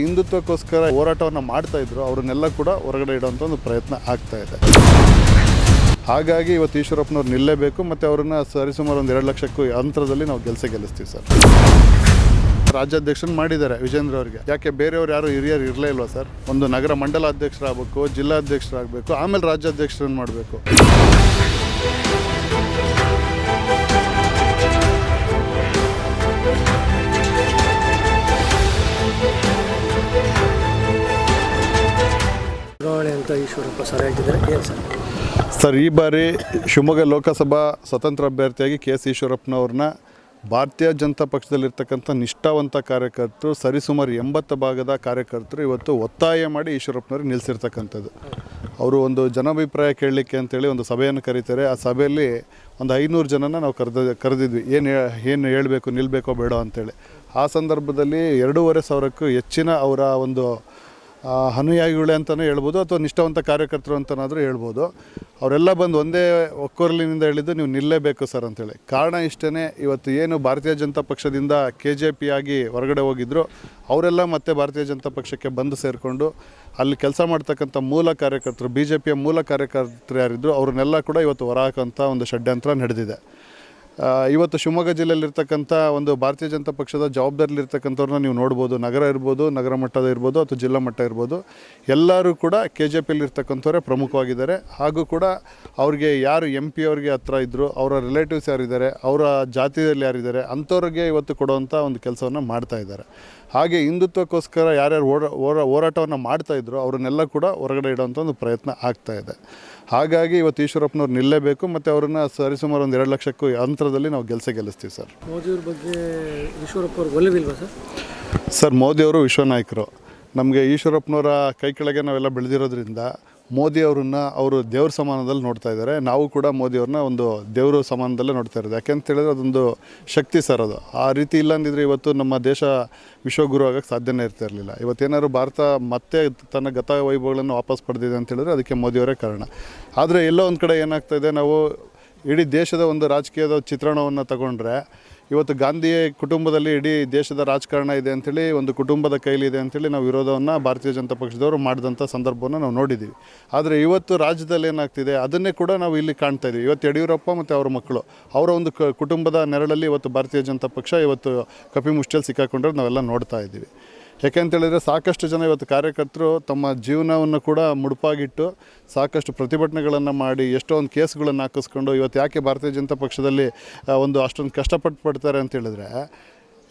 ಹಿಂದುತ್ವಕ್ಕೋಸ್ಕರ ಹೋರಾಟವನ್ನು ಮಾಡ್ತಾ ಇದ್ರು, ಅವ್ರನ್ನೆಲ್ಲ ಕೂಡ ಹೊರಗಡೆ ಇಡುವಂಥ ಒಂದು ಪ್ರಯತ್ನ ಆಗ್ತಾ ಇದೆ. ಹಾಗಾಗಿ ಇವತ್ತು ಈಶ್ವರಪ್ಪನವ್ರು ನಿಲ್ಲೇಬೇಕು, ಮತ್ತು ಅವ್ರನ್ನ ಸರಿಸುಮಾರು ಒಂದು ಎರಡು ಲಕ್ಷಕ್ಕೂ ಅಂತರದಲ್ಲಿ ನಾವು ಗೆಲ್ಸ ಗೆಲ್ಲಿಸ್ತೀವಿ ಸರ್. ರಾಜ್ಯಾಧ್ಯಕ್ಷನ ಮಾಡಿದ್ದಾರೆ ವಿಜೇಂದ್ರ ಅವರಿಗೆ. ಯಾಕೆ ಬೇರೆಯವ್ರು ಯಾರು ಹಿರಿಯರು ಇರಲೇ ಇಲ್ವಾ ಸರ್? ಒಂದು ನಗರ ಮಂಡಲ ಅಧ್ಯಕ್ಷರಾಗಬೇಕು, ಜಿಲ್ಲಾಧ್ಯಕ್ಷರಾಗಬೇಕು, ಆಮೇಲೆ ರಾಜ್ಯಾಧ್ಯಕ್ಷರನ್ನು ಮಾಡಬೇಕು. ಈಶ್ವರಪ್ಪ ಸರ್ ಹೇಳ್ತಿದ್ದಾರೆ. ಸರ್. ಈ ಬಾರಿ ಶಿವಮೊಗ್ಗ ಲೋಕಸಭಾ ಸ್ವತಂತ್ರ ಅಭ್ಯರ್ಥಿಯಾಗಿ ಕೆ ಎಸ್ ಈಶ್ವರಪ್ಪನವ್ರನ್ನ ಭಾರತೀಯ ಜನತಾ ಪಕ್ಷದಲ್ಲಿರ್ತಕ್ಕಂಥ ನಿಷ್ಠಾವಂತ ಕಾರ್ಯಕರ್ತರು, ಸರಿಸುಮಾರು ಎಂಬತ್ತು ಭಾಗದ ಕಾರ್ಯಕರ್ತರು ಇವತ್ತು ಒತ್ತಾಯ ಮಾಡಿ ಈಶ್ವರಪ್ಪನವ್ರಿಗೆ ನಿಲ್ಲಿಸಿರ್ತಕ್ಕಂಥದ್ದು. ಅವರು ಒಂದು ಜನಾಭಿಪ್ರಾಯ ಕೇಳಲಿಕ್ಕೆ ಅಂತೇಳಿ ಒಂದು ಸಭೆಯನ್ನು ಕರೀತಾರೆ. ಆ ಸಭೆಯಲ್ಲಿ ಒಂದು ಐನೂರು ಜನನ ನಾವು ಕರೆದ, ಕರೆದಿದ್ವಿ. ಏನು ಏನು ಹೇಳಬೇಕು ನಿಲ್ಲಬೇಕೋ ಬೇಡೋ ಅಂತೇಳಿ. ಆ ಸಂದರ್ಭದಲ್ಲಿ ಎರಡೂವರೆ ಸಾವಿರಕ್ಕೂ ಹೆಚ್ಚಿನ ಅವರ ಒಂದು ಅನುಯಾಯಿಗಳೇ ಅಂತಲೇ ಹೇಳ್ಬೋದು ಅಥವಾ ನಿಷ್ಠಾವಂತ ಕಾರ್ಯಕರ್ತರು ಅಂತನಾದರೂ ಹೇಳ್ಬೋದು. ಅವರೆಲ್ಲ ಬಂದು ಒಂದೇ ಒಕ್ಕೊರಲಿನಿಂದ ಹೇಳಿದ್ದು ನೀವು ನಿಲ್ಲಲೇಬೇಕು ಸರ್ ಅಂತೇಳಿ ಕಾರಣ ಇಷ್ಟೇ ಇವತ್ತು ಏನು ಭಾರತೀಯ ಜನತಾ ಪಕ್ಷದಿಂದ ಕೆ ಜೆ ಪಿ ಆಗಿ ಹೊರಗಡೆ ಹೋಗಿದ್ರು, ಅವರೆಲ್ಲ ಮತ್ತೆ ಭಾರತೀಯ ಜನತಾ ಪಕ್ಷಕ್ಕೆ ಬಂದು ಸೇರಿಕೊಂಡು ಅಲ್ಲಿ ಕೆಲಸ ಮಾಡ್ತಕ್ಕಂಥ ಮೂಲ ಕಾರ್ಯಕರ್ತರು, ಬಿ ಜೆ ಪಿಯ ಮೂಲ ಕಾರ್ಯಕರ್ತರು ಯಾರಿದ್ದರು ಅವ್ರನ್ನೆಲ್ಲ ಕೂಡ ಇವತ್ತು ಹೊರಹಾಕುವಂಥ ಒಂದು ಷಡ್ಯಂತ್ರ ನಡೆದಿದೆ. ಇವತ್ತು ಶಿವಮೊಗ್ಗ ಜಿಲ್ಲೆಯಲ್ಲಿರ್ತಕ್ಕಂಥ ಒಂದು ಭಾರತೀಯ ಜನತಾ ಪಕ್ಷದ ಜವಾಬ್ದಾರಿಲಿರ್ತಕ್ಕಂಥವ್ರನ್ನ ನೀವು ನೋಡ್ಬೋದು. ನಗರ ಇರ್ಬೋದು, ನಗರ ಮಟ್ಟದ ಇರ್ಬೋದು ಅಥವಾ ಜಿಲ್ಲಾ ಮಟ್ಟ ಇರ್ಬೋದು. ಎಲ್ಲರೂ ಕೂಡ ಕೆ ಜೆ ಪಿಯಲ್ಲಿರ್ತಕ್ಕಂಥವರೇ ಪ್ರಮುಖವಾಗಿದ್ದಾರೆ. ಹಾಗೂ ಕೂಡ ಅವ್ರಿಗೆ ಯಾರು ಎಂ ಪಿ ಅವ್ರಿಗೆ ಹತ್ರ ಇದ್ದರು ಅವರ ರಿಲೇಟಿವ್ಸ್ ಯಾರಿದ್ದಾರೆ, ಅವರ ಜಾತಿಯಲ್ಲಿ ಯಾರಿದ್ದಾರೆ, ಅಂಥವ್ರಿಗೆ ಇವತ್ತು ಕೊಡುವಂಥ ಒಂದು ಕೆಲಸವನ್ನು ಮಾಡ್ತಾ ಇದ್ದಾರೆ. ಹಾಗೆ ಹಿಂದುತ್ವಕ್ಕೋಸ್ಕರ ಯಾರ್ಯಾರು ಓಡ ಹೋರಾ, ಹೋರಾಟವನ್ನು ಮಾಡ್ತಾ ಇದ್ರು, ಅವ್ರನ್ನೆಲ್ಲ ಕೂಡ ಹೊರಗಡೆ ಇಡೋವಂಥ ಒಂದು ಪ್ರಯತ್ನ ಆಗ್ತಾ ಇದೆ. ಹಾಗಾಗಿ ಇವತ್ತು ಈಶ್ವರಪ್ಪನವ್ರು ನಿಲ್ಲೇಬೇಕು, ಮತ್ತು ಅವ್ರನ್ನ ಸರಿಸುಮಾರು ಒಂದು ಎರಡು ಲಕ್ಷಕ್ಕೂ ಅಂತರದಲ್ಲಿ ನಾವು ಗೆಲ್ಸೆ ಗೆಲ್ಲಿಸ್ತೀವಿ ಸರ್. ಮೋದಿಯವ್ರ ಬಗ್ಗೆ ಈಶ್ವರಪ್ಪ ಅವ್ರಿಗೆ ಒಲವಿಲ್ವಾ ಸರ್? ಸರ್ ಮೋದಿಯವರು ವಿಶ್ವನಾಯಕರು ನಮಗೆ ಈಶ್ವರಪ್ಪನವರ ಕೈ ಕೆಳಗೆ ನಾವೆಲ್ಲ ಬೆಳೆದಿರೋದ್ರಿಂದ ಮೋದಿ ಅವ್ರನ್ನ ಅವರು ದೇವ್ರ ಸಮಾನದಲ್ಲಿ ನೋಡ್ತಾ ಇದ್ದಾರೆ. ನಾವು ಕೂಡ ಮೋದಿಯವ್ರನ್ನ ಒಂದು ದೇವರು ಸಮಾನದಲ್ಲೇ ನೋಡ್ತಾ ಇರೋದು. ಯಾಕೆಂತ ಹೇಳಿದ್ರೆ ಅದೊಂದು ಶಕ್ತಿ ಸರ್ ಅದು. ಆ ರೀತಿ ಇಲ್ಲ ಅಂದಿದ್ರೆ ಇವತ್ತು ನಮ್ಮ ದೇಶ ವಿಶ್ವಗುರು ಆಗೋಕ್ಕೆ ಸಾಧ್ಯನೇ ಇರ್ತಾ ಇರಲಿಲ್ಲ. ಇವತ್ತೇನಾದ್ರು ಭಾರತ ಮತ್ತೆ ತನ್ನ ಗತ ವೈಭವಗಳನ್ನು ವಾಪಸ್ ಪಡೆದಿದೆ ಅಂತ ಹೇಳಿದ್ರೆ ಅದಕ್ಕೆ ಮೋದಿಯವರೇ ಕಾರಣ. ಆದರೆ ಎಲ್ಲೋ ಒಂದು ಕಡೆ ಏನಾಗ್ತಾ ಇದೆ ನಾವು ಇಡೀ ದೇಶದ ಒಂದು ರಾಜಕೀಯದ ಚಿತ್ರಣವನ್ನು ತಗೊಂಡ್ರೆ, ಇವತ್ತು ಗಾಂಧಿ ಕುಟುಂಬದಲ್ಲಿ ಇಡೀ ದೇಶದ ರಾಜಕಾರಣ ಇದೆ ಅಂಥೇಳಿ ಒಂದು ಕುಟುಂಬದ ಕೈಲಿದೆ ಅಂಥೇಳಿ ನಾವು ವಿರೋಧವನ್ನು ಭಾರತೀಯ ಜನತಾ ಪಕ್ಷದವರು ಮಾಡಿದಂಥ ಸಂದರ್ಭವನ್ನು ನಾವು ನೋಡಿದ್ದೀವಿ ಆದರೆ ಇವತ್ತು ರಾಜ್ಯದಲ್ಲಿ ಏನಾಗ್ತಿದೆ, ಅದನ್ನೇ ಕೂಡ ನಾವು ಇಲ್ಲಿ ಕಾಣ್ತಾ ಇದ್ದೀವಿ ಇವತ್ತು ಯಡಿಯೂರಪ್ಪ ಮತ್ತು ಅವರ ಮಕ್ಕಳು, ಅವರ ಒಂದು ಕುಟುಂಬದ ನೆರಳಲ್ಲಿ ಇವತ್ತು ಭಾರತೀಯ ಜನತಾ ಪಕ್ಷ ಇವತ್ತು ಕಪಿಮುಷ್ಟಿಯಲ್ಲಿ ಸಿಕ್ಕಾಕೊಂಡ್ರೆ ನಾವೆಲ್ಲ ನೋಡ್ತಾ ಇದ್ದೀವಿ ಯಾಕೆಂತೇಳಿದರೆ ಸಾಕಷ್ಟು ಜನ ಇವತ್ತು ಕಾರ್ಯಕರ್ತರು ತಮ್ಮ ಜೀವನವನ್ನು ಕೂಡ ಮುಡುಪಾಗಿಟ್ಟು ಸಾಕಷ್ಟು ಪ್ರತಿಭಟನೆಗಳನ್ನು ಮಾಡಿ ಎಷ್ಟೊಂದು ಕೇಸ್ಗಳನ್ನು ಹಾಕಿಸ್ಕೊಂಡು ಇವತ್ತು ಯಾಕೆ ಭಾರತೀಯ ಜನತಾ ಪಕ್ಷದಲ್ಲಿ ಒಂದು ಅಷ್ಟೊಂದು ಕಷ್ಟಪಟ್ಟು ಪಡ್ತಾರೆ ಅಂತ ಹೇಳಿದ್ರೆ,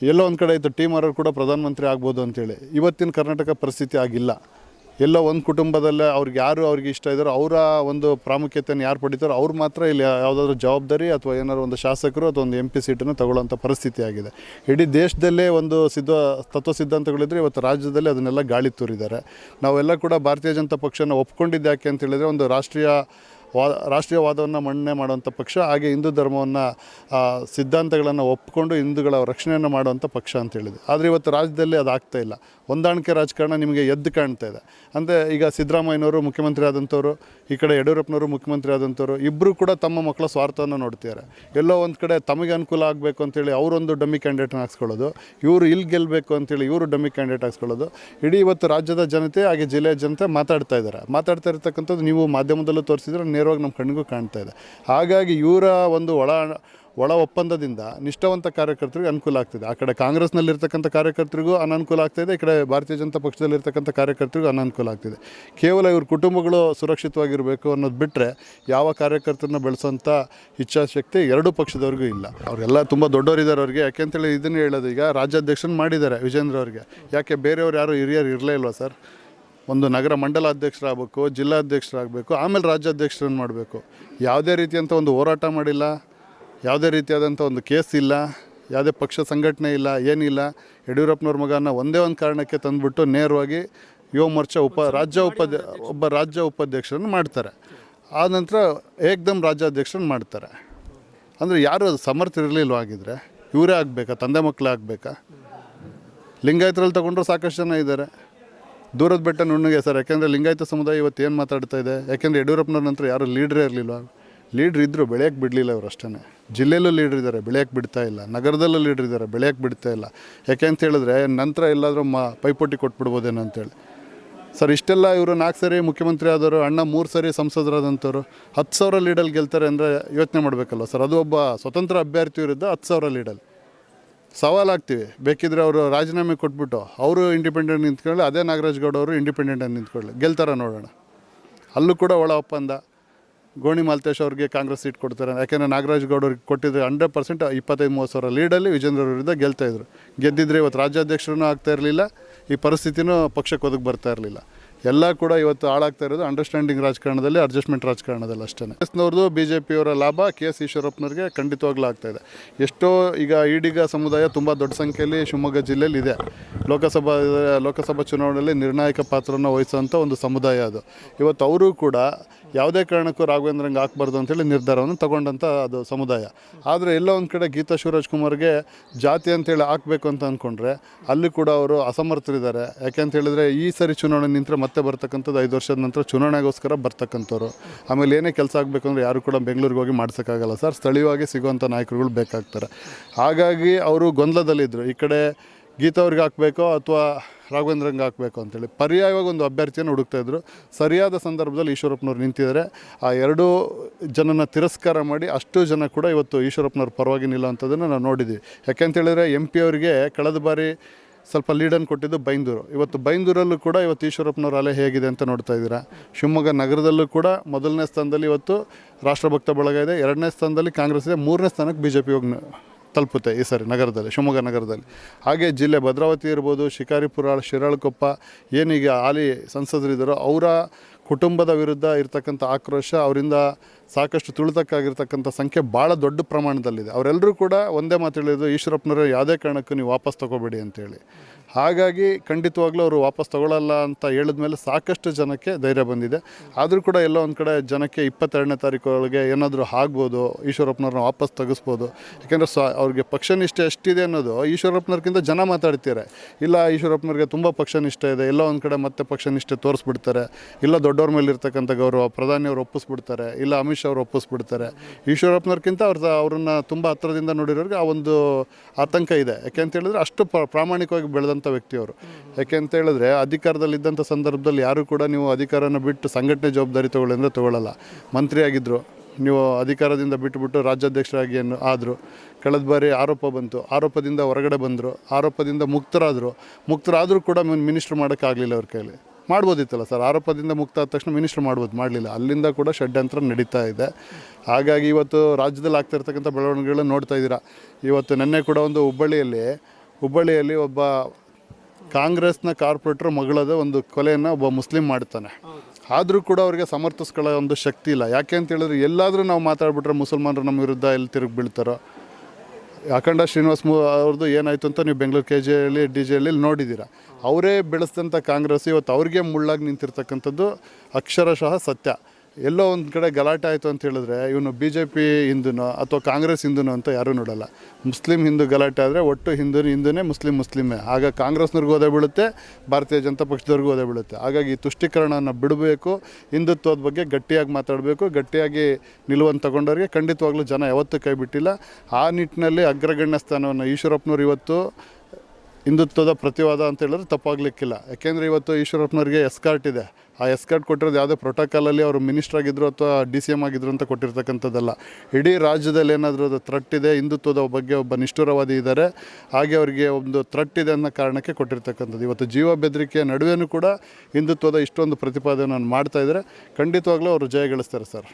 ಎಲ್ಲೋ ಒಂದು ಕಡೆ ಇತ್ತು ಟೀಮ್ ಅವರವ್ರು ಕೂಡ ಪ್ರಧಾನಮಂತ್ರಿ ಆಗ್ಬೋದು ಅಂತೇಳಿ. ಇವತ್ತಿನ ಕರ್ನಾಟಕ ಪರಿಸ್ಥಿತಿ ಆಗಿಲ್ಲ. ಎಲ್ಲೋ ಒಂದು ಕುಟುಂಬದಲ್ಲೇ ಅವ್ರಿಗೆ ಯಾರು ಅವ್ರಿಗೆ ಇಷ್ಟ ಇದ್ದಾರೋ ಅವರ ಒಂದು ಪ್ರಾಮುಖ್ಯತೆಯನ್ನು ಯಾರು ಪಡಿತಾರೋ ಅವ್ರು ಮಾತ್ರ ಇಲ್ಲಿ ಯಾವುದಾದ್ರೂ ಜವಾಬ್ದಾರಿ ಅಥವಾ ಏನಾದ್ರು ಒಂದು ಶಾಸಕರು ಅಥವಾ ಒಂದು ಎಂ ಪಿ ಸೀಟನ್ನು ತಗೊಳ್ಳೋಂಥ ಪರಿಸ್ಥಿತಿ ಆಗಿದೆ. ಇಡೀ ದೇಶದಲ್ಲೇ ಒಂದು ಸಿದ್ಧ ತತ್ವ ಸಿದ್ಧಾಂತಗಳಿದ್ರೆ ಇವತ್ತು ರಾಜ್ಯದಲ್ಲಿ ಅದನ್ನೆಲ್ಲ ಗಾಳಿ ತೂರಿದ್ದಾರೆ. ನಾವೆಲ್ಲ ಕೂಡ ಭಾರತೀಯ ಜನತಾ ಪಕ್ಷನ ಒಪ್ಕೊಂಡಿದ್ದು ಯಾಕೆ ಅಂತ ಹೇಳಿದರೆ ಒಂದು ರಾಷ್ಟ್ರೀಯ ವಾ ರಾಷ್ಟ್ರೀಯವಾದವನ್ನು ಮನ್ನಣೆ ಮಾಡುವಂಥ ಪಕ್ಷ, ಹಾಗೆ ಹಿಂದೂ ಧರ್ಮವನ್ನು ಸಿದ್ಧಾಂತಗಳನ್ನು ಒಪ್ಪಿಕೊಂಡು ಹಿಂದೂಗಳ ರಕ್ಷಣೆಯನ್ನು ಮಾಡುವಂಥ ಪಕ್ಷ ಅಂತ ಹೇಳಿದೆ ಆದರೆ ಇವತ್ತು ರಾಜ್ಯದಲ್ಲಿ ಅದು ಆಗ್ತಾ ಇಲ್ಲ. ಹೊಂದಾಣಿಕೆ ರಾಜಕಾರಣ ನಿಮಗೆ ಎದ್ದು ಕಾಣ್ತಾ ಇದೆ. ಅಂದರೆ ಈಗ ಸಿದ್ದರಾಮಯ್ಯನವರು ಮುಖ್ಯಮಂತ್ರಿ ಆದಂಥವ್ರು ಈ ಕಡೆ ಯಡಿಯೂರಪ್ಪನವರು ಮುಖ್ಯಮಂತ್ರಿ ಆದಂಥವ್ರು ಇಬ್ಬರು ಕೂಡ ತಮ್ಮ ಮಕ್ಕಳ ಸ್ವಾರ್ಥವನ್ನು ನೋಡ್ತಿದ್ದಾರೆ. ಎಲ್ಲೋ ಒಂದು ಕಡೆ ತಮಗೆ ಅನುಕೂಲ ಆಗಬೇಕು ಅಂತೇಳಿ ಅವರೊಂದು ಡಮ್ಮಿ ಕ್ಯಾಂಡಿಡೇಟ್ನ ಹಾಕ್ಸ್ಕೊಳ್ಳೋದು, ಇವರು ಇಲ್ಲಿ ಗೆಲ್ಲಬೇಕು ಅಂತೇಳಿ ಇವರು ಡಮ್ಮಿ ಕ್ಯಾಂಡಿಡೇಟ್ ಹಾಕ್ಸ್ಕೊಳ್ಳೋದು. ಇಡೀ ಇವತ್ತು ರಾಜ್ಯದ ಜನತೆ, ಹಾಗೆ ಜಿಲ್ಲೆಯ ಜನತೆ ಮಾತಾಡ್ತಾ ಇದ್ದಾರೆ. ಮಾತಾಡ್ತಾ ಇರ್ತಕ್ಕಂಥದ್ದು ನೀವು ಮಾಧ್ಯಮದಲ್ಲೂ ತೋರಿಸಿದ್ರೆ ನೇರವಾಗಿ ನಮ್ಮ ಕಣ್ಣಿಗೂ ಕಾಣ್ತಾ ಇದೆ. ಹಾಗಾಗಿ ಇವರ ಒಂದು ಒಳ ಒಳ ಒಪ್ಪಂದದಿಂದ ನಿಷ್ಠಾವಂತ ಕಾರ್ಯಕರ್ತರಿಗೆ ಅನುಕೂಲ ಆಗ್ತಿದೆ. ಆ ಕಡೆ ಕಾಂಗ್ರೆಸ್ನಲ್ಲಿರ್ತಕ್ಕಂಥ ಕಾರ್ಯಕರ್ತರಿಗೂ ಅನನುಕೂಲ ಆಗ್ತಾಯಿದೆ ಈ ಕಡೆ ಭಾರತೀಯ ಜನತಾ ಪಕ್ಷದಲ್ಲಿರ್ತಕ್ಕಂಥ ಕಾರ್ಯಕರ್ತರಿಗೂ ಅನನುಕೂಲ ಆಗ್ತಿದೆ. ಕೇವಲ ಇವ್ರ ಕುಟುಂಬಗಳು ಸುರಕ್ಷಿತವಾಗಿರಬೇಕು ಅನ್ನೋದು ಬಿಟ್ಟರೆ ಯಾವ ಕಾರ್ಯಕರ್ತರನ್ನ ಬೆಳೆಸೋಂಥ ಇಚ್ಛಾಶಕ್ತಿ ಎರಡೂ ಪಕ್ಷದವ್ರಿಗೂ ಇಲ್ಲ. ಅವರೆಲ್ಲ ತುಂಬ ದೊಡ್ಡವರಿದ್ದಾರೆ ಅವ್ರಿಗೆ. ಯಾಕೆಂತೇಳಿ ಇದನ್ನೇ ಹೇಳೋದು ಈಗ ರಾಜ್ಯಾಧ್ಯಕ್ಷನ ಮಾಡಿದ್ದಾರೆ ವಿಜೇಂದ್ರ ಅವ್ರಿಗೆ. ಯಾಕೆ ಬೇರೆಯವ್ರು ಯಾರು ಹಿರಿಯರು ಇರಲೇ ಇಲ್ವಾ ಸರ್? ಒಂದು ನಗರ ಮಂಡಲ ಅಧ್ಯಕ್ಷರಾಗಬೇಕು ಜಿಲ್ಲಾಧ್ಯಕ್ಷರಾಗಬೇಕು ಆಮೇಲೆ ರಾಜ್ಯಾಧ್ಯಕ್ಷರನ್ನು ಮಾಡಬೇಕು. ಯಾವುದೇ ರೀತಿಯಂಥ ಒಂದು ಹೋರಾಟ ಮಾಡಿಲ್ಲ, ಯಾವುದೇ ರೀತಿಯಾದಂಥ ಒಂದು ಕೇಸ್ ಇಲ್ಲ, ಯಾವುದೇ ಪಕ್ಷ ಸಂಘಟನೆ ಇಲ್ಲ, ಏನಿಲ್ಲ, ಯಡಿಯೂರಪ್ಪನವ್ರ ಮಗನ ಒಂದೇ ಒಂದು ಕಾರಣಕ್ಕೆ ತಂದುಬಿಟ್ಟು ನೇರವಾಗಿ ಯುವ ಮೋರ್ಚಾ ಉಪ, ರಾಜ್ಯ ಉಪಾಧ್ಯ ಒಬ್ಬ ರಾಜ್ಯ ಉಪಾಧ್ಯಕ್ಷರನ್ನು ಮಾಡ್ತಾರೆ. ಆ ನಂತರ ಏಕ್ದಮ್ ರಾಜ್ಯಾಧ್ಯಕ್ಷರನ್ನು ಮಾಡ್ತಾರೆ. ಅಂದರೆ ಯಾರು ಸಮರ್ಥರಿರಲಿಲ್ವ ಆಗಿದ್ರೆ ಇವರೇ ಆಗಬೇಕಾ, ತಂದೆ ಮಕ್ಕಳೇ ಆಗಬೇಕಾ? ಲಿಂಗಾಯತರಲ್ಲಿ ತಗೊಂಡ್ರೆ ಸಾಕಷ್ಟು ಜನ ಇದ್ದಾರೆ. ದೂರದ ಬೆಟ್ಟ ನುಣ್ಣಗೆ ಸರ್. ಯಾಕೆಂದರೆ ಲಿಂಗಾಯತ ಸಮುದಾಯ ಇವತ್ತು ಏನು ಮಾತಾಡ್ತಾ ಇದೆ? ಯಾಕೆಂದರೆ ಯಡಿಯೂರಪ್ಪನವ್ರ ನಂತರ ಯಾರು ಲೀಡ್ರೇ ಇರಲಿಲ್ಲ. ಲೀಡ್ರ್ ಇದ್ದರು ಬೆಳೆಯೋಕ್ಕೆ ಬಿಡಲಿಲ್ಲ ಇವರು ಅಷ್ಟೇ ಜಿಲ್ಲೆಯಲ್ಲೂ ಲೀಡ್ರ್ ಇದ್ದಾರೆ ಬೆಳೆಯೋಕ್ಕೆ ಬಿಡ್ತಾ ಇಲ್ಲ. ನಗರದಲ್ಲೂ ಲೀಡ್ರ್ ಇದ್ದಾರೆ ಬೆಳೆಯೋಕ್ಕೆ ಬಿಡ್ತಾ ಇಲ್ಲ. ಯಾಕೆ ಅಂತ ಹೇಳಿದ್ರೆ, ನಂತರ ಎಲ್ಲಾದರೂ ಮ, ಪೈಪೋಟಿ ಕೊಟ್ಬಿಡ್ಬೋದೇನೋ ಅಂತೇಳಿ ಸರ್, ಇಷ್ಟೆಲ್ಲ ಇವರು ನಾಲ್ಕು ಸರಿ ಮುಖ್ಯಮಂತ್ರಿ ಆದವರು, ಅಣ್ಣ ಮೂರು ಸರಿ ಸಂಸದರಾದಂಥವ್ರು, ಹತ್ತು ಸಾವಿರ ಲೀಡಲ್ಲಿ ಗೆಲ್ತಾರೆ ಅಂದರೆ ಯೋಚನೆ ಮಾಡಬೇಕಲ್ವ ಸರ್? ಅದು ಒಬ್ಬ ಸ್ವತಂತ್ರ ಅಭ್ಯರ್ಥಿ ವಿರುದ್ಧ ಹತ್ತು ಸಾವಿರ ಲೀಡಲ್ಲಿ. ಸವಾಲಾಗ್ತೀವಿ. ಬೇಕಿದ್ರೆ ಅವರು ರಾಜೀನಾಮೆ ಕೊಟ್ಬಿಟ್ಟು ಅವರು ಇಂಡಿಪೆಂಡೆಂಟ್ ನಿಂತ್ಕೊಳ್ಳಿ, ಅದೇ ನಾಗರಾಜ್ ಗೌಡ ಅವರು ಇಂಡಿಪೆಂಡೆಂಟ್ ನಿಂತ್ಕೊಳ್ಳಿ. ಗೆಲ್ತಾರ ನೋಡೋಣ. ಅಲ್ಲೂ ಕೂಡ ಒಳ ಒಪ್ಪಂದ. ಗೋಣಿ ಮಾಲ್ತೇಶ್ ಅವ್ರಿಗೆ ಕಾಂಗ್ರೆಸ್ ಸೀಟ್ ಕೊಡ್ತಾರೆ. ಯಾಕೆಂದರೆ ನಾಗರಾಜ್ ಗೌಡ ಅವ್ರಿಗೆ ಕೊಟ್ಟಿದ್ರೆ ಹಂಡ್ರೆಡ್ ಪರ್ಸೆಂಟ್ ಇಪ್ಪತ್ತೈದು, ಮೂವತ್ತು ಸಾವಿರ ಲೀಡಲ್ಲಿ ವಿಜೇಂದ್ರ ವಿರುದ್ಧ ಗೆಲ್ತಾಯಿದ್ರು ಗೆದ್ದಿದ್ರೆ ಇವತ್ತು ರಾಜ್ಯಾಧ್ಯಕ್ಷರೂ ಆಗ್ತಾ ಇರಲಿಲ್ಲ. ಈ ಪರಿಸ್ಥಿತಿನೂ ಪಕ್ಷಕ್ಕೆ ಒದಗಿ ಬರ್ತಾ ಇರಲಿಲ್ಲ. ಎಲ್ಲ ಕೂಡ ಇವತ್ತು ಹಾಳಾಗ್ತಾ ಇರೋದು ಅಂಡರ್ಸ್ಟ್ಯಾಂಡಿಂಗ್ ರಾಜಕಾರಣದಲ್ಲಿ ಅಡ್ಜಸ್ಟ್ಮೆಂಟ್ ರಾಜಕಾರಣದಲ್ಲಿ ಅಷ್ಟೇ ಎಸ್ನವ್ರದ್ದು ಬಿ ಜೆ ಪಿಯವರ ಲಾಭ ಕೆ ಎಸ್ ಈಶ್ವರಪ್ಪನವ್ರಿಗೆ ಖಂಡಿತವಾಗ್ಲೂ ಇದೆ. ಎಷ್ಟೋ ಈಗ ಈಡಿಗ ಸಮುದಾಯ ತುಂಬ ದೊಡ್ಡ ಸಂಖ್ಯೆಯಲ್ಲಿ ಶಿವಮೊಗ್ಗ ಜಿಲ್ಲೆಯಲ್ಲಿ ಇದೆ. ಲೋಕಸಭಾ ಲೋಕಸಭಾ ಚುನಾವಣೆಯಲ್ಲಿ ನಿರ್ಣಾಯಕ ಪಾತ್ರವನ್ನು ವಹಿಸುವಂಥ ಒಂದು ಸಮುದಾಯ ಅದು. ಇವತ್ತು ಅವರು ಕೂಡ ಯಾವುದೇ ಕಾರಣಕ್ಕೂ ರಾಘವೇಂದ್ರಂಗೆ ಹಾಕ್ಬಾರ್ದು ಅಂತೇಳಿ ನಿರ್ಧಾರವನ್ನು ತಗೊಂಡಂಥ ಅದು ಸಮುದಾಯ. ಆದರೆ ಎಲ್ಲ ಒಂದು ಕಡೆ ಗೀತಾ ಶಿವರಾಜ್ ಕುಮಾರ್ಗೆ ಜಾತಿ ಅಂತೇಳಿ ಹಾಕಬೇಕು ಅಂತ ಅಂದ್ಕೊಂಡ್ರೆ ಅಲ್ಲಿ ಕೂಡ ಅವರು ಅಸಮರ್ಥರಿದ್ದಾರೆ. ಯಾಕೆ ಅಂತ ಹೇಳಿದ್ರೆ ಈ ಸರಿ ಚುನಾವಣೆ ನಿಂತರೆ ಮತ್ತೆ ಬರ್ತಕ್ಕಂಥದ್ದು ಐದು ವರ್ಷದ ನಂತರ ಚುನಾವಣೆಗೋಸ್ಕರ ಬರ್ತಕ್ಕಂಥವ್ರು. ಆಮೇಲೆ ಏನೇ ಕೆಲಸ ಆಗಬೇಕು ಅಂದರೆ ಯಾರು ಕೂಡ ಬೆಂಗಳೂರಿಗೆ ಹೋಗಿ ಮಾಡ್ಸೋಕ್ಕಾಗಲ್ಲ. ಸರ್, ಸ್ಥಳೀಯವಾಗಿ ಸಿಗುವಂಥ ನಾಯಕರುಗಳು ಬೇಕಾಗ್ತಾರೆ. ಹಾಗಾಗಿ ಅವರು ಗೊಂದಲದಲ್ಲಿದ್ದರು ಈ ಕಡೆ ಗೀತಾ ಅವ್ರಿಗೆ ಹಾಕಬೇಕೋ ಅಥವಾ ರಾಘವೇಂದ್ರಂಗೆ ಹಾಕಬೇಕು ಅಂತೇಳಿ ಪರ್ಯಾಯವಾಗಿ ಒಂದು ಅಭ್ಯರ್ಥಿಯನ್ನು ಹುಡುಕ್ತಾ ಇದ್ರು. ಸರಿಯಾದ ಸಂದರ್ಭದಲ್ಲಿ ಈಶ್ವರಪ್ಪನವ್ರು ನಿಂತಿದ್ದಾರೆ. ಆ ಎರಡೂ ಜನನ ತಿರಸ್ಕಾರ ಮಾಡಿ ಅಷ್ಟು ಜನ ಕೂಡ ಇವತ್ತು ಈಶ್ವರಪ್ಪನವ್ರ ಪರವಾಗಿ ನಿಲ್ಲುವಂಥದ್ದನ್ನು ನಾವು ನೋಡಿದ್ದೀವಿ ಯಾಕೆಂತ ಹೇಳಿದ್ರೆ ಎಂ ಪಿ ಅವರಿಗೆ ಕಳೆದ ಬಾರಿ ಸ್ವಲ್ಪ ಲೀಡನ್ನು ಕೊಟ್ಟಿದ್ದು ಬೈಂದೂರು. ಇವತ್ತು ಬೈಂದೂರಲ್ಲೂ ಕೂಡ ಇವತ್ತು ಈಶ್ವರಪ್ಪನವ್ರ ಅಲೆ ಹೇಗಿದೆ ಅಂತ ನೋಡ್ತಾ ಇದ್ದೀರಾ. ಶಿವಮೊಗ್ಗ ನಗರದಲ್ಲೂ ಕೂಡ ಮೊದಲನೇ ಸ್ಥಾನದಲ್ಲಿ ಇವತ್ತು ರಾಷ್ಟ್ರಭಕ್ತ ಬಳಗ ಇದೆ. ಎರಡನೇ ಸ್ಥಾನದಲ್ಲಿ ಕಾಂಗ್ರೆಸ್ ಇದೆ. ಮೂರನೇ ಸ್ಥಾನಕ್ಕೆ ಬಿ ಜೆ ಪಿ ಹೋಗಿ ತಲುಪುತ್ತೆ ಈ ಸಾರಿ ನಗರದಲ್ಲಿ, ಶಿವಮೊಗ್ಗ ನಗರದಲ್ಲಿ. ಹಾಗೆ ಜಿಲ್ಲೆ ಭದ್ರಾವತಿ ಇರ್ಬೋದು, ಶಿಕಾರಿಪುರ, ಶಿರಾಳಕೊಪ್ಪ, ಏನೀಗ ಹಾಲಿ ಸಂಸದರಿದ್ದಾರೋ ಅವರ ಕುಟುಂಬದ ವಿರುದ್ಧ ಇರತಕ್ಕಂಥ ಆಕ್ರೋಶ ಅವರಿಂದ ಸಾಕಷ್ಟು ತುಳಿತಕ್ಕಾಗಿರ್ತಕ್ಕಂಥ ಸಂಖ್ಯೆ ಭಾಳ ದೊಡ್ಡ ಪ್ರಮಾಣದಲ್ಲಿದೆ. ಅವರೆಲ್ಲರೂ ಕೂಡ ಒಂದೇ ಮಾತು ಹೇಳಿದ್ರು ಈಶ್ವರಪ್ಪನವರು ಯಾವುದೇ ಕಾರಣಕ್ಕೂ ನೀವು ವಾಪಸ್ ತೊಗೋಬೇಡಿ ಅಂತೇಳಿ. ಹಾಗಾಗಿ ಖಂಡಿತವಾಗ್ಲೂ ಅವರು ವಾಪಸ್ ತಗೊಳ್ಳಲ್ಲ ಅಂತ ಹೇಳಿದ್ಮೇಲೆ ಸಾಕಷ್ಟು ಜನಕ್ಕೆ ಧೈರ್ಯ ಬಂದಿದೆ. ಆದರೂ ಕೂಡ ಎಲ್ಲೋ ಒಂದು ಕಡೆ ಜನಕ್ಕೆ ಇಪ್ಪತ್ತೆರಡನೇ ತಾರೀಕು ಏನಾದರೂ ಆಗ್ಬೋದು, ಈಶ್ವರಪ್ಪನವ್ರನ್ನ ವಾಪಸ್ ತೆಗೆಸ್ಬೋದು. ಯಾಕೆಂದರೆ ಸ್ವ, ಅವ್ರಿಗೆ ಪಕ್ಷನಿಷ್ಠೆ ಎಷ್ಟಿದೆ ಅನ್ನೋದು ಈಶ್ವರಪ್ಪನವ್ರಿಗಿಂತ ಜನ ಮಾತಾಡ್ತಾರೆ. ಇಲ್ಲ, ಈಶ್ವರಪ್ಪನವ್ರಿಗೆ ತುಂಬ ಪಕ್ಷನಿಷ್ಠೆ ಇದೆ, ಎಲ್ಲೋ ಒಂದು ಕಡೆ ಮತ್ತೆ ಪಕ್ಷನಿಷ್ಠೆ ತೋರಿಸ್ಬಿಡ್ತಾರೆ. ಇಲ್ಲ, ದೊಡ್ಡವ್ರ ಮೇಲೆ ಇರ್ತಕ್ಕಂಥ ಗೌರವ, ಪ್ರಧಾನಿಯವರು ಒಪ್ಪಿಸ್ಬಿಡ್ತಾರೆ. ಇಲ್ಲ, ಅಮಿತ್ ಶಾ ಅವರು ಒಪ್ಪಿಸ್ಬಿಡ್ತಾರೆ. ಈಶ್ವರಪ್ಪನವ್ರಕ್ಕಿಂತ ಅವ್ರ ಅವ್ರನ್ನ ತುಂಬ ಹತ್ತಿರದಿಂದ ನೋಡಿರೋರಿಗೆ ಆ ಒಂದು ಆತಂಕ ಇದೆ. ಯಾಕೆ ಅಂತ ಹೇಳಿದ್ರೆ ಅಷ್ಟು ಪ್ರ- ಪ್ರಾಮಾಣಿಕವಾಗಿ ಬೆಳೆದಂಥ ವ್ಯಕ್ತಿಯವರು ಯಾಕೆ ಅಂತ ಹೇಳಿದ್ರೆ ಅಧಿಕಾರದಲ್ಲಿದ್ದಂಥ ಸಂದರ್ಭದಲ್ಲಿ ಯಾರು ಕೂಡ ನೀವು ಅಧಿಕಾರನ ಬಿಟ್ಟು ಸಂಘಟನೆ ಜವಾಬ್ದಾರಿ ತಗೊಳ್ಳಿ ಅಂದರೆ ತಗೊಳ್ಳಲ್ಲ ಮಂತ್ರಿ ಆಗಿದ್ದರು ನೀವು ಅಧಿಕಾರದಿಂದ ಬಿಟ್ಟುಬಿಟ್ಟು ರಾಜ್ಯಾಧ್ಯಕ್ಷರಾಗಿ ಏನು ಆದರು. ಕಳೆದ ಬಾರಿ ಆರೋಪ ಬಂತು. ಆರೋಪದಿಂದ ಹೊರಗಡೆ ಬಂದರು. ಆರೋಪದಿಂದ ಮುಕ್ತರಾದರು. ಮುಕ್ತರಾದರೂ ಕೂಡ ಮಿನಿಸ್ಟ್ರ್ ಮಾಡೋಕ್ಕಾಗಲಿಲ್ಲ ಅವ್ರ ಕೈಲಿ. ಮಾಡ್ಬೋದಿತ್ತಲ್ಲ ಸರ್. ಆರೋಪದಿಂದ ಮುಕ್ತ ಆದ ತಕ್ಷಣ ಮಿನಿಸ್ಟ್ರ್ ಮಾಡ್ಬೋದು, ಮಾಡಲಿಲ್ಲ. ಅಲ್ಲಿಂದ ಕೂಡ ಷಡ್ಯಂತ್ರ ನಡೀತಾ ಇದೆ. ಹಾಗಾಗಿ ಇವತ್ತು ರಾಜ್ಯದಲ್ಲಿ ಆಗ್ತಾ ಇರ್ತಕ್ಕಂಥ ಬೆಳವಣಿಗೆಗಳನ್ನ ನೋಡ್ತಾ ಇದ್ದೀರಾ? ಇವತ್ತು ನಿನ್ನೆ ಕೂಡ ಒಂದು ಹುಬ್ಬಳ್ಳಿಯಲ್ಲಿ ಹುಬ್ಬಳ್ಳಿಯಲ್ಲಿ ಒಬ್ಬ ಕಾಂಗ್ರೆಸ್ನ ಕಾರ್ಪೊರೇಟರ್ ಮಗಳದ ಒಂದು ಕೊಲೆಯನ್ನು ಒಬ್ಬ ಮುಸ್ಲಿಂ ಮಾಡ್ತಾನೆ. ಆದರೂ ಕೂಡ ಅವರಿಗೆ ಸಮರ್ಥಿಸ್ಕೊಳ್ಳೋ ಒಂದು ಶಕ್ತಿ ಇಲ್ಲ. ಯಾಕೆ ಅಂತ ಹೇಳಿದ್ರೆ, ಎಲ್ಲಾದರೂ ನಾವು ಮಾತಾಡ್ಬಿಟ್ರೆ ಮುಸಲ್ಮಾನರು ನಮ್ಮ ವಿರುದ್ಧ ಎಲ್ಲಿ ತಿರುಗಿ ಬೀಳ್ತಾರೋ? ಅಖಂಡ ಶ್ರೀನಿವಾಸ್ ಮೂ ಅವ್ರದ್ದು ಏನಾಯಿತು ಅಂತ ನೀವು ಬೆಂಗಳೂರು ಕೆ ಜಿಯಲ್ಲಿ ಡಿ ಜಿಯಲ್ಲಿ ನೋಡಿದ್ದೀರ ಅವರೇ ಬೆಳೆಸಿದಂಥ ಕಾಂಗ್ರೆಸ್ ಇವತ್ತು ಅವ್ರಿಗೆ ಮುಳ್ಳಾಗಿ ನಿಂತಿರ್ತಕ್ಕಂಥದ್ದು ಅಕ್ಷರಶಃ ಸತ್ಯ. ಎಲ್ಲೋ ಒಂದು ಕಡೆ ಗಲಾಟೆ ಆಯಿತು ಅಂತ ಹೇಳಿದ್ರೆ ಇವನು ಬಿ ಜೆ ಪಿ ಹಿಂದೂನೋ ಅಥವಾ ಕಾಂಗ್ರೆಸ್ ಹಿಂದೂನೋ ಅಂತ ಯಾರೂ ನೋಡಲ್ಲ. ಮುಸ್ಲಿಂ ಹಿಂದೂ ಗಲಾಟೆ ಆದರೆ ಒಟ್ಟು ಹಿಂದೂ ಹಿಂದೂನೇ ಮುಸ್ಲಿಂ ಮುಸ್ಲಿಮೇ. ಆಗ ಕಾಂಗ್ರೆಸ್ನವ್ರಿಗೂ ಓದೇ ಬೀಳುತ್ತೆ, ಭಾರತೀಯ ಜನತಾ ಪಕ್ಷದವ್ರಿಗೂ ಓದೇ ಬೀಳುತ್ತೆ. ಹಾಗಾಗಿ ತುಷ್ಟೀಕರಣವನ್ನು ಬಿಡಬೇಕು, ಹಿಂದುತ್ವದ ಬಗ್ಗೆ ಗಟ್ಟಿಯಾಗಿ ಮಾತಾಡಬೇಕು, ಗಟ್ಟಿಯಾಗಿ ನಿಲುವನ್ನು ತಗೊಂಡವ್ರಿಗೆ ಖಂಡಿತವಾಗ್ಲೂ ಜನ ಯಾವತ್ತೂ ಕೈ ಬಿಟ್ಟಿಲ್ಲ. ಆ ನಿಟ್ಟಿನಲ್ಲಿ ಅಗ್ರಗಣ್ಯ ಸ್ಥಾನವನ್ನು ಈಶ್ವರಪ್ಪನವ್ರು ಇವತ್ತು ಹಿಂದುತ್ವದ ಪ್ರತಿವಾದ ಅಂತ ಹೇಳಿದ್ರೆ ತಪ್ಪಾಗಲಿಕ್ಕಿಲ್ಲ. ಯಾಕೆಂದರೆ ಇವತ್ತು ಈಶ್ವರಪ್ಪನವ್ರಿಗೆ ಎಸ್ಕಾರ್ಟ್ ಇದೆ. ಆ ಎಸ್ಕಾರ್ಟ್ ಕೊಟ್ಟಿರೋದು ಯಾವುದೇ ಪ್ರೋಟೋಕಾಲಲ್ಲಿ ಅವರು ಮಿನಿಸ್ಟರ್ ಆಗಿದ್ರು ಅಥವಾ ಡಿ ಸಿ ಎಂ ಆಗಿದ್ರು ಅಂತ ಕೊಟ್ಟಿರ್ತಕ್ಕಂಥದ್ದಲ್ಲ. ಇಡೀ ರಾಜ್ಯದಲ್ಲಿ ಏನಾದರೂ ಅದು ಥ್ರಟ್ ಇದೆ, ಹಿಂದುತ್ವದ ಬಗ್ಗೆ ಒಬ್ಬ ನಿಷ್ಠುರವಾದಿ ಇದ್ದಾರೆ, ಹಾಗೆ ಅವರಿಗೆ ಒಂದು ಥ್ರಟ್ ಇದೆ ಅನ್ನೋ ಕಾರಣಕ್ಕೆ ಕೊಟ್ಟಿರ್ತಕ್ಕಂಥದ್ದು. ಇವತ್ತು ಜೀವ ಬೆದರಿಕೆಯ ನಡುವೆನೂ ಕೂಡ ಹಿಂದುತ್ವದ ಇಷ್ಟೊಂದು ಪ್ರತಿಪಾದನೆಯನ್ನು ಮಾಡ್ತಾ ಇದ್ದರೆ. ಖಂಡಿತವಾಗ್ಲೂ ಅವರು ಜಯ ಗಳಿಸ್ತಾರೆ ಸರ್.